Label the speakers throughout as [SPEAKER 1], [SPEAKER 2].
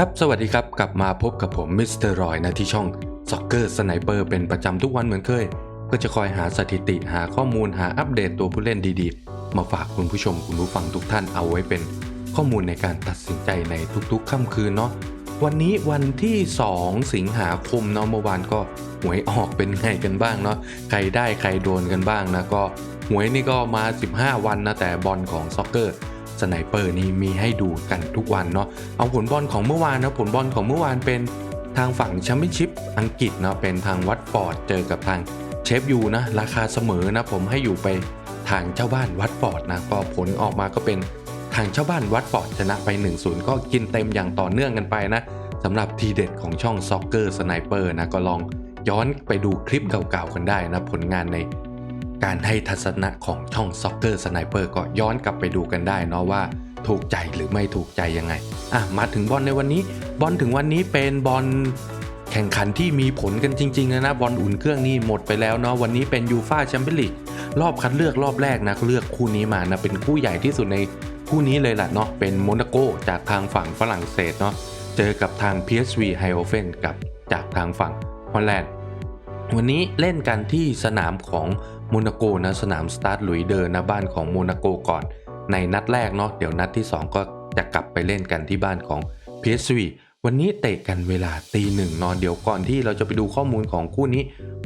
[SPEAKER 1] ครับ สวัสดีครับ กลับมาพบกับผมมิสเตอร์รอยนะที่ช่อง Soccer Sniper เป็นประจำทุกวันเหมือนเคย ก็จะคอยหาสถิติหาข้อมูลหาอัปเดตตัวผู้เล่นดีๆ มาฝากคุณผู้ชมคุณผู้ฟังทุกท่านเอาไว้เป็นข้อมูลในการตัดสินใจในทุกๆค่ำคืนเนาะวันนี้วันที่ 2 สิงหาคมเนาะเมื่อวานก็หวยออกเป็นไงกันบ้างเนาะใครได้ใครโดนกันบ้างนะก็หวยนี่ก็มา 15 วันนะแต่บอลของซ็อกเกอร์ สไนเปอร์นี่มีให้ดูกันทุกวันเนาะเอาผลบอลของเมื่อวานนะผลบอลของเมื่อวานเป็นทางฝั่งแชมเปี้ยนชิพอังกฤษเนาะเป็นทางวัตฟอร์ดเจอกับทางเชฟยูนะราคาเสมอนะผมให้อยู่ไปทางเจ้าบ้านวัตฟอร์ดนะก็ผลออกมาก็เป็นทางเจ้าบ้านวัตฟอร์ดชนะไป 1-0 ก็กินเต็มอย่างต่อเนื่องกันไปนะสำหรับทีเด็ดของช่องซ็อกเกอร์สไนเปอร์นะก็ลองย้อนไปดูคลิปเก่าๆกันได้นะผลงานใน การให้ทัศนะของช่อง Soccer Sniper ก็ย้อนกลับไปดูกันได้เนาะว่าถูกใจหรือไม่ถูกใจยังไง อะ มาถึงบอลในวันนี้ บอลถึงวันนี้เป็นบอลแข่งขันที่มีผลกันจริงๆนะนะบอลอุ่นเครื่องนี่หมดไปแล้วเนาะวันนี้เป็นยูฟาแชมเปี้ยนลีกรอบคัดเลือกรอบแรกนะเลือกคู่นี้มานะเป็นคู่ใหญ่ที่สุดในคู่นี้เลยแหละเนาะเป็นโมนาโกจากทางฝั่งฝรั่งเศสเนาะเจอกับทาง PSV h e i o f e n กับจากทางฝั่งฮอลแลนด์วันนี้เล่นกันที่สนามของ โมนาโกนะสนามสตาร์ทหลุยเดอร์นะบ้านของโมนาโกก่อน ในนัดแรกเนาะเดี๋ยวนัดที่ 2 ก็จะกลับไปเล่นกันที่บ้านของ PSV วันนี้เตะกันเวลาตีหนึ่งนอนเดี๋ยวก่อนที่เราจะไปดูข้อมูลของคู่นี้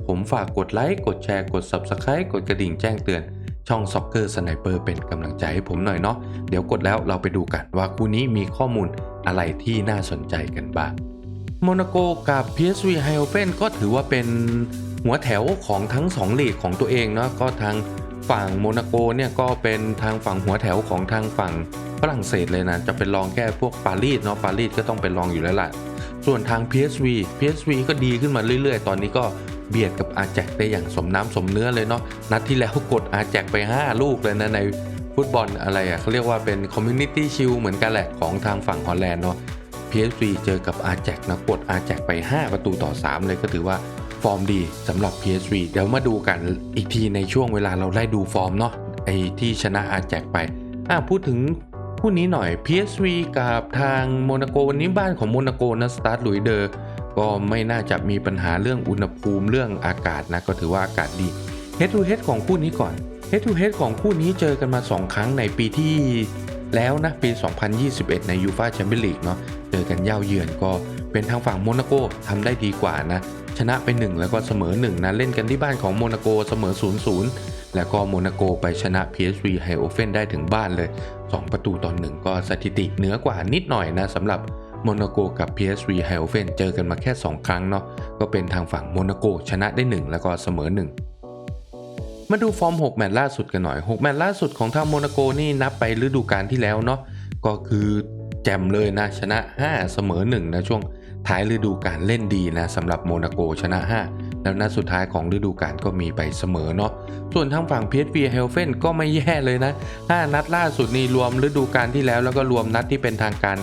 [SPEAKER 1] ผมฝากกดไลค์กดแชร์กด Subscribe กดกระดิ่งแจ้งเตือน ช่อง Soccer Sniper เปอร์เป็นกำลังใจให้ผมหน่อยเนาะเดี๋ยวกดแล้วเราไปดูกันว่าคู่นี้มีข้อมูลอะไรที่น่าสนใจกันบ้างโมนาโกกับ PSV h e i o f e n ก็ถือว่าเป็น หัวแถวของทั้ง2ลีกของตัวเองเนาะก็ทางฝั่งโมนาโกเนี่ยก็เป็นทางฝั่งหัวแถวของทางฝั่งฝรั่งเศสเลยนะ จะเป็นรองแค่พวกปารีสเนาะปารีสก็ต้องเป็นรองอยู่แล้วแหละส่วนทาง PSV PSV ก็ดีขึ้นมาเรื่อยๆ ตอนนี้ก็เบียดกับอาแจกได้อย่างสมน้ำสมเนื้อเลยเนาะนัดที่แล้วกดอาแจกไป 5 ลูกเลยนะในฟุตบอลอะไรอะ่ะเขาเรียกว่าเป็นคอมมูนิตี้ชิลเหมือนกันแหละของทางฝั่งฮอลแลนด์เนาะ PSV เจอกับ a j a x นะกด a j a x ไป 5 ประตูต่อ 3 เลยก็ถือว่า ฟอร์มดีสำหรับ PSV เดี๋ยวมาดูกันอีกทีในช่วงเวลาเราไล่ดูฟอร์มเนาะไอที่ชนะ a j a x ไปอะพูดถึงคู่นี้หน่อย PSV กับทางโมนาโกวันนี้บ้านของโมนาโกนะสตาร์ทลุยเดอร์ก็ไม่น่าจะมีปัญหาเรื่องอุณหภูมิเรื่องอากาศนะก็ถือว่าอากาศดี Head to Head ของคู่นี้ก่อน Head to Head ของคู่นี้เจอกันมา 2 ครั้งในปีที่แล้วนะปี 2021 ในยูฟาแชมเปี้ยนลีกเนาะเจอกันเย่าเยือนก็เป็นทางฝั่งโมนาโกทำได้ดีกว่านะ ชนะไป 1 แล้วก็เสมอ 1 นะเล่นกันที่บ้านของโมนาโกเสมอ 0-0 แล้วก็โมนาโกไปชนะ PSV h e i o f e n ได้ถึงบ้านเลย 2 ประตูต่อ1ก็สถิติเหนือกว่านิดหน่อยนะสำหรับโมนาโกกับ PSV h e i o f e n เจอกันมาแค่ 2 ครั้งเนาะก็เป็นทางฝั่งโมนาโกชนะได้ 1 แล้วก็เสมอ 1มาดูฟอร์ม 6 แมตช์ล่าสุดกันหน่อย 6 แมตช์ล่าสุดของทางโมนาโกนี่นับไปฤดูกาลที่แล้วเนาะ ก็คือ แจ่มเลยนะชนะ 5 เสมอ1นะช่วงท้ายฤดูกาลเล่นดีนะสำหรับโมนาโกชนะ 5 แล้วนัดสุดท้ายของฤดูกาลก็มีไปเสมอเนาะส่วนทางฝั่ง PSV h e l f e n ก็ไม่แย่เลยนะ 5 นัดล่าสุดนี่รวมฤดูกาลที่แล้วแล้วก็รวมนัดที่เป็นทางการ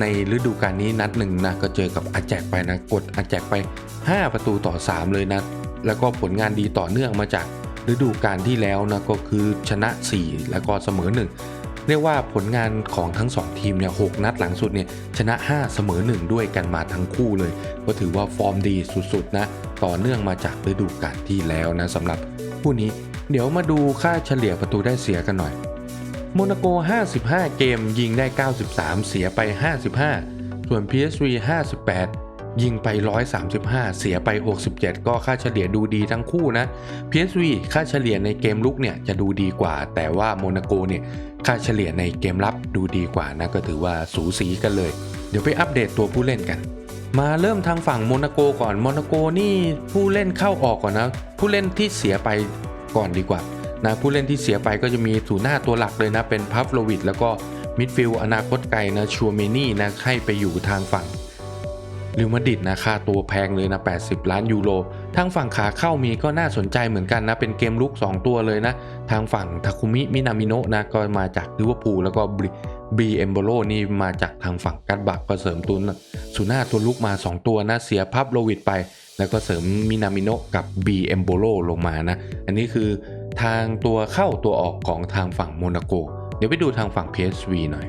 [SPEAKER 1] ในฤดูกาลนี้นัดหนึ่งนะก็เจอกับอาแจกไปนะกดอาแจกไป 5 ประตูต่อ 3 เลยนะ แล้วก็ผลงานดีต่อเนื่องมาจากฤดูกาลที่แล้วนะก็คือชนะ 4 แล้วก็เสมอ 1 เรียกว่าผลงานของทั้ง 2 ทีมเนี่ยหนัดหลังสุดเนี่ยชนะ 5 เสมอ 1 ด้วยกันมาทั้งคู่เลย ก็ถือว่าฟอร์มดีสุดๆนะต่อเนื่องมาจากฤดูกาลที่แล้วนะสำหรับคู่นี้ เดี๋ยวมาดูค่าเฉลี่ยประตูได้เสียกันหน่อยโมนาโก 55 เกมยิงได้ 93 เสียไป 55 ส่วน PSV 58 ยิงไป 135 เสียไป 67 ก็ค่าเฉลี่ยดูดีทั้งคู่นะ PSV ค่าเฉลี่ยในเกมลุกเนี่ยจะดูดีกว่า แต่ว่าโมนาโกเนี่ยค่าเฉลี่ยในเกมรับดูดีกว่านะก็ถือว่าสูสีกันเลย เดี๋ยวไปอัปเดตตัวผู้เล่นกัน มาเริ่มทางฝั่งโมนาโกก่อนโมนาโกนี่ผู้เล่นเข้าออกก่อนนะ ผู้เล่นที่เสียไปก่อนดีกว่านะผู้เล่นที่เสียไปก็จะมีถูหน้าตัวหลักเลยนะเป็นพัฟโลวิดแล้วก็มิดฟิลด์อนาคตไกลนะชัวเมนี่นะให้ไปอยู่ทางฝั่ง ลิวมาดิดนะค่าตัวแพงเลยนะ 80 ล้านยูโรทางฝั่งขาเข้ามีก็น่าสนใจเหมือนกันนะ เป็นเกมลุก 2 ตัวเลยนะ ทางฝั่งทาคุมิ มินามิโนะนะ ก็มาจากลิเวอร์พูลแล้วก็บีเอมโบโลนี่มาจากทางฝั่งกัตบักก็เสริมตุนสุน่าตัวลุกมา 2 ตัวนะ เสียพับโลวิดไป แล้วก็เสริมมินามิโนะกับบีเอมโบโลลงมานะ อันนี้คือทางตัวเข้าตัวออกของทางฝั่งโมนาโก เดี๋ยวไปดูทางฝั่ง PSV หน่อย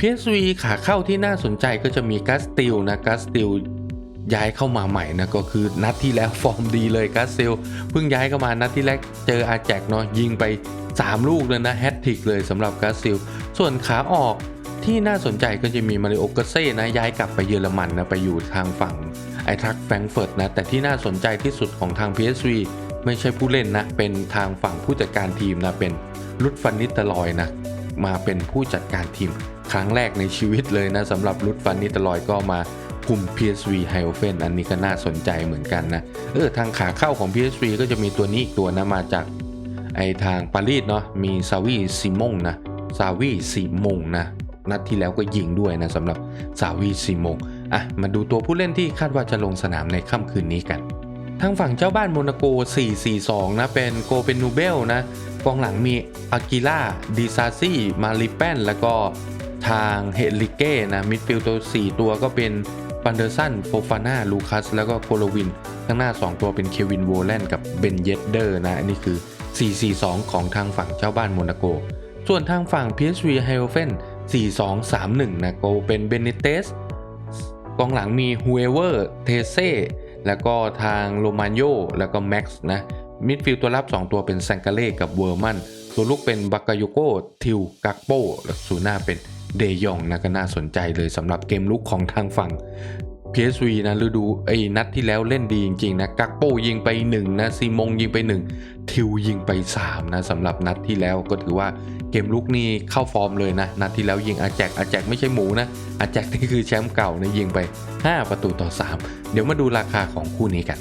[SPEAKER 1] PSV ขาเข้าที่น่าสนใจก็จะมีกัสติลนะกัสติลย้ายเข้ามาใหม่นะก็คือนัดที่แล้วฟอร์มดีเลยกัสติลเพิ่งย้ายเข้ามานัดที่แรกเจออาแจกเนาะยิงไป 3 ลูกเลยนะแฮตทิกเลยสำหรับกัสติลส่วนขาออกที่น่าสนใจก็จะมีมาริโอกาเซ่นะย้ายกลับไปเยอรมันนะไปอยู่ทางฝั่งไอทักแฟรงเฟิร์ตนะแต่ที่น่าสนใจที่สุดของทาง PSV ไม่ใช่ผู้เล่นนะเป็นทางฝั่งผู้จัดการทีมนะเป็นลุดฟันนิตลอยนะ มาเป็นผู้จัดการทีมครั้งแรกในชีวิตเลยนะสำหรับลุดฟันนิตลอยก็มาคุม PSV h i o f e n อันนี้ก็น่าสนใจเหมือนกันนะเออทางขาเข้าของ PSV ก็จะมีตัวนี้อีกตัวนะมาจากไอทางปารีสเนาะมีซาวีซิมงนะซาวีซิมงนะนัดที่แล้วก็ยิงด้วยนะสำหรับซาวีซิมงอะมาดูตัวผู้เล่นที่คาดว่าจะลงสนามในค่ำคืนนี้กัน ทางฝั่งเจ้าบ้านโมนาโก 4-4-2 นะ เป็นโกเปนนูเบลนะกองหลังมีอากิล่าดิซาซี่ มาริแปนแล้วก็ทางเฮลิเก้นะมิดฟิลด์ตัว 4 ตัวก็เป็นปันเดอร์สันโฟฟาน่าลูคัส แล้วก็โคโลวิน ข้างหน้า 2 ตัวเป็นเควินโวแลนกับเบนเยเดอร์นะ อันนี้คือ 4-4-2 ของทางฝั่งเจ้าบ้านโมนาโก ส่วนทางฝั่ง PSV h i o f e n 4-2-3-1 นะโกเป็นเบนเนเตสกองหลังมีฮูเอเวอร์เทเซ แล้วก็ทางโรมานโยแล้วก็แม็กซ์นะมิดฟิลด์ตัวรับ 2 ตัวเป็นแซงกาเล่กับเวอร์มันตัวลูกเป็นบากาโยโกทิวกักโปและสูน่าเป็นเดยองนะก็น่าสนใจเลยสำหรับเกมลุกของทางฝั่ง PSV นะฤดูไอ้นัดที่แล้วเล่นดีจริงๆนะกักโปยิงไป1นะซีมงยิงไป 1 ทิวยิงไป3นะสำหรับนัดที่แล้วก็ถือว่าเกมลุกนี่เข้าฟอร์มเลยนะ นัดที่แล้วยิงอาแจกอาแจกไม่ใช่หมูนะอาแจกนี่คือแชมป์เก่านะยิงไป 5 ประตูต่อ 3 เดี๋ยวมาดูราคาของคู่นี้กัน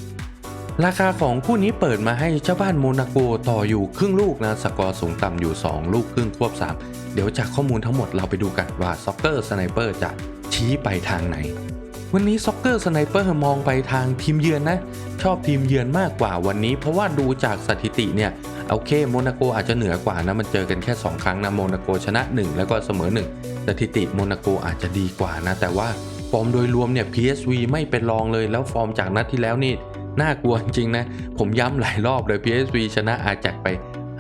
[SPEAKER 1] ราคาของคู่นี้เปิดมาให้เจ้าบ้านโมนาโกต่ออยู่ครึ่งลูกนะสกอร์สูงต่ำอยู่ 2 ลูกครึ่งควบ 3 เดี๋ยวจากข้อมูลทั้งหมดเราไปดูกันว่าซ็อกเกอร์สไนเปอร์จะชี้ไปทางไหน วันนี้ซ็อกเกอร์สไนเปอร์มองไปทางทีมเยือนนะ ชอบทีมเยือนมากกว่าวันนี้ เพราะว่าดูจากสถิติเนี่ยโอเคโมนาโกอาจจะเหนือกว่านะมันเจอกันแค่ 2 ครั้งนะโมนาโกชนะ 1 แล้วก็เสมอ 1 สถิติโมนาโกอาจจะดีกว่านะ แต่ว่าฟอร์มโดยรวมเนี่ย PSV ไม่เป็นรองเลยแล้วฟอร์มจากนัดที่แล้วนี่น่ากลัวจริงนะ ผมย้ำหลายรอบเลย PSV ชนะอาแจกไป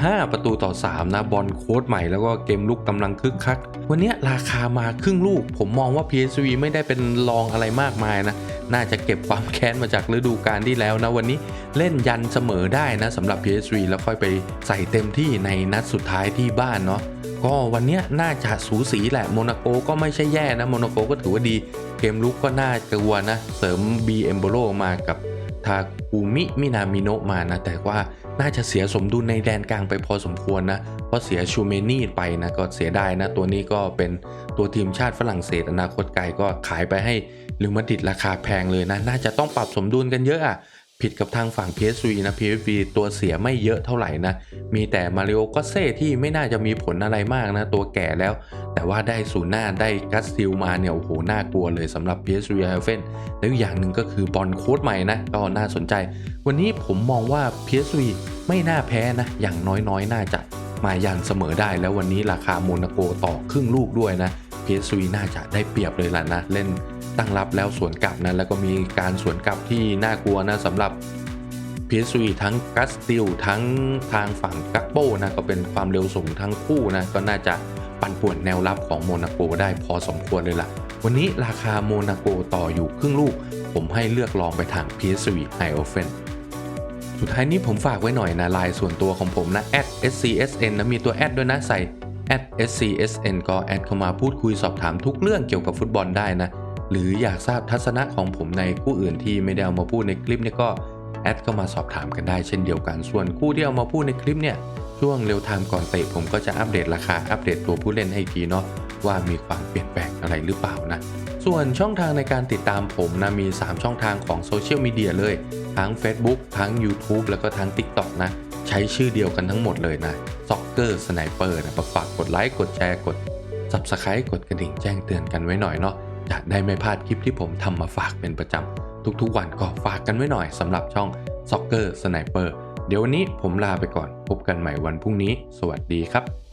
[SPEAKER 1] 5 ประตูต่อ 3 นะบอลโค้ดใหม่แล้วก็เกมลุกกำลังคึกคัก วันนี้ราคามาครึ่งลูก ผมมองว่า PSV ไม่ได้เป็นรองอะไรมากมายนะ น่าจะเก็บความแค้นมาจากฤดูกาลที่แล้วนะวันนี้เล่นยันเสมอได้นะสำหรับ PSV แล้วค่อยไปใส่เต็มที่ในนัดสุดท้ายที่บ้านเนาะก็วันนี้น่าจะสูสีแหละโมนาโกก็ไม่ใช่แย่นะโมนาโกก็ถือว่าดี เกมลุกก็น่ากลัวนะ เสริม B เอมโบโลมากับ ทากูมิมินามิโนะมานะ แต่ว่าน่าจะเสียสมดุลในแดนกลางไปพอสมควรนะ เพราะเสียชูเมนี่ไปนะก็เสียได้นะ ตัวนี้ก็เป็นตัวทีมชาติฝรั่งเศสอนาคตไกลก็ขายไปให้ลิวมาดิดราคาแพงเลยนะ น่าจะต้องปรับสมดุลกันเยอะอะ ผิดกับทางฝั่ง PSV นะ PSV ตัวเสียไม่เยอะเท่าไหร่นะ มีแต่มาริโอก็เซ่ที่ไม่น่าจะมีผลอะไรมากนะ ตัวแก่แล้ว แต่ว่าได้ศูนย์หน้าได้กัสซิลมาเนี่ยโอ้โหน่ากลัวเลยสำหรับ PSV e i f e n แล้วอย่างหนึ่งก็คือบอลโค้ดใหม่นะ ก็น่าสนใจ วันนี้ผมมองว่า PSV ไม่น่าแพ้นะ อย่างน้อยๆ น่าจะมายันเสมอได้ แล้ววันนี้ราคาโมนาโกต่อครึ่งลูกด้วยนะ PSV น่าจะได้เปรียบเลยล่ะนะเล่น ตั้งรับแล้วสวนกลับนะแล้วก็มีการสวนกลับที่น่ากลัวนะสำหรับ PSV ทั้งกัสติลทั้งทางฝั่งกักโปนะก็เป็นความเร็วสูงทั้งคู่นะก็น่าจะปั่นป่วนแนวรับของโมนาโกได้พอสมควรเลยล่ะ วันนี้ราคาโมนาโกต่ออยู่ครึ่งลูก ผมให้เลือกลองไปทาง PSV h i o f e n สุดท้ายนี้ผมฝากไว้หน่อยนะไลน์ส่วนตัวของผมนะ @scsn นะมีตัวแอดด้วยนะใส่ @scsn ก็แอดเข้ามาพูดคุยสอบถามทุกเรื่องเกี่ยวกับฟุตบอลได้นะ หรืออยากทราบทัศนะของผมในคู่อื่นที่ไม่ได้เอามาพูดในคลิปนี้ก็แอดเข้ามาสอบถามกันได้เช่นเดียวกัน ส่วนคู่ที่เอามาพูดในคลิปเนี่ยช่วงเร็วไทม์ก่อนเตะผมก็จะอัปเดตราคาอัปเดตตัวผู้เล่นให้ทีเนาะว่ามีความเปลี่ยนแปลงอะไรหรือเปล่านะ ส่วนช่องทางในการติดตามผมนะมี 3 ช่องทางของโซเชียลมีเดียเลย ทั้ง Facebook ทั้ง YouTube แล้วก็ทั้ง TikTok นะ ใช้ชื่อเดียวกันทั้งหมดเลยนะ Soccer Sniper นะฝากกดไลค์กดแชร์กด Subscribe กดกระดิ่งแจ้งเตือนกันไว้หน่อยเนาะ จะได้ไม่พลาดคลิปที่ผมทำมาฝากเป็นประจำทุกๆวันก็ฝากกันไว้หน่อยสำหรับช่อง Soccer Sniper เดี๋ยววันนี้ผมลาไปก่อน พบกันใหม่วันพรุ่งนี้ สวัสดีครับ